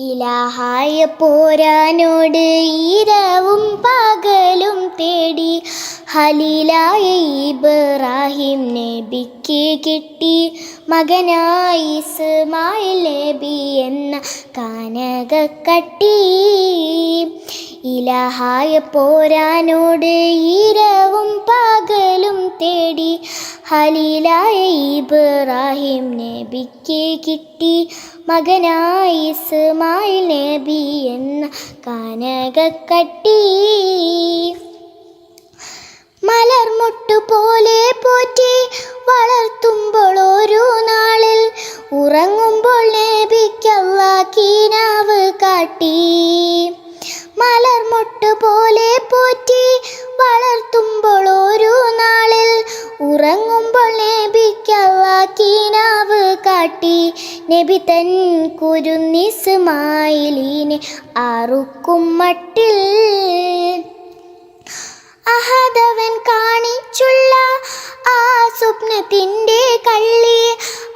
ഇലാഹായ പോരാനോട് ഇരവും പകലും തേടി. ഹലീലായ ഇബ്രാഹിം നബിക്ക് കിട്ടി. മകനായി ഇസ്മായിൽ നബി എന്ന കാനകക്കട്ടി ഇലാഹായ പോരാനോട് ഇരവും പകലും തേടി. ഹലീലായ ഇബ്രാഹിം നബിക്ക് കിട്ടി. മകനായി ഇസ്മായിൽ നബി എന്ന കനകക്കട്ടി. മലർമുട്ടു പോലെ പോറ്റി വളർത്തുമ്പോൾ ഒരു നാളിൽ ഉറങ്ങുമ്പോൾ നബിക്കല്ലാ കീനാവ് കാട്ടി. കീനാവ് കാട്ടി നബി തൻ കുരുന്നിസ്മായിലിനെ ആറുക്കും മട്ടിൽ. അഹദവൻ കാണിച്ചുള്ള ആ സ്വപ്നത്തിന്റെ കള്ളി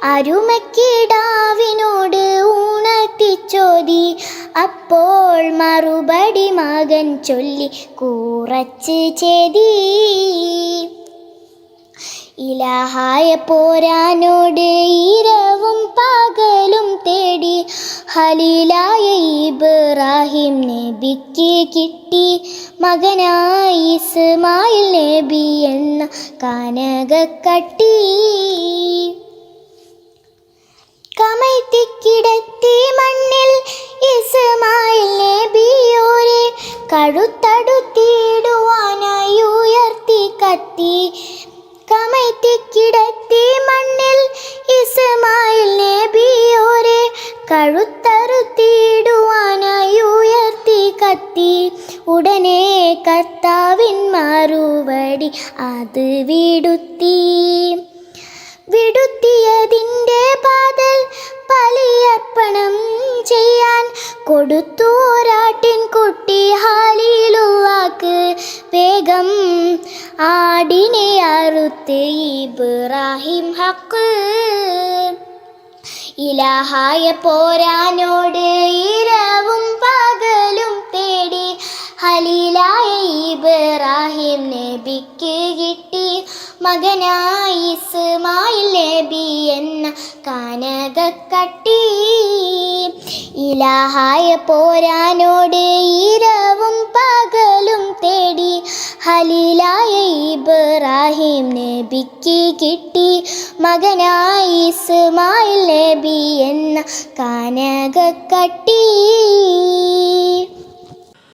അരുമക്കിടാവിനോട് ഊണത്തിച്ചോതി അപ്പോൾ മറുപടി മകൻ ചൊല്ലി കൂറച്ച് ചെതി ഇലാഹായ പോരാനോട് ഇരവും പകലും തേടി. ഹലീലായ ഇബ്രാഹിം നബിക്ക് കിട്ടി. മകനായി ഇസ്മായിൽ നബി എന്ന കാനകക്കട്ടി. കമഴ്ത്തിക്കിടത്തി മണ്ണിൽ ഇസ്മായിൽ നബിയോരെ കഴുത്തടുത്തിടുവാനായി ഉയർത്തി കത്തി. കമഴ്ത്തിക്കിടത്തി മണ്ണിൽ ഇസ്മായിൽ നബിയോരെ കഴുത്തറുത്തിയിടുവാനായി ഉയർത്തി കത്തി. ഉടനെ കർത്താവിൻ മറുപടി അത് വിടുത്തി. വിടുത്തിയതിന്റെ പാതൽ ബലിയർപ്പണം ചെയ്യാൻ കൊടുത്തു. ഒരാട്ടിൻ കുട്ടി ഹാലിലുവാക്ക് വേഗം ആടിനെ അറുത്ത് ഇബ്രാഹിം ഹക്ക്. ഇലാഹായ പോരാനോട് ഇരവും പകലും തേടി ഹലീലായ ഇബ്രാഹിം നബിക്ക് കിട്ടി. മകനായി ഇസ്മായിൽ നബി എന്ന കാനകക്കട്ടി ഇലാഹായ പോരാനോട് ഇരവും പകലും തേടി. ഹലീലായ ഇബ്രാഹിം നബിക്ക് കിട്ടി. മകനായി ഇസ്മായിൽ നബി എന്ന കാനകക്കട്ടി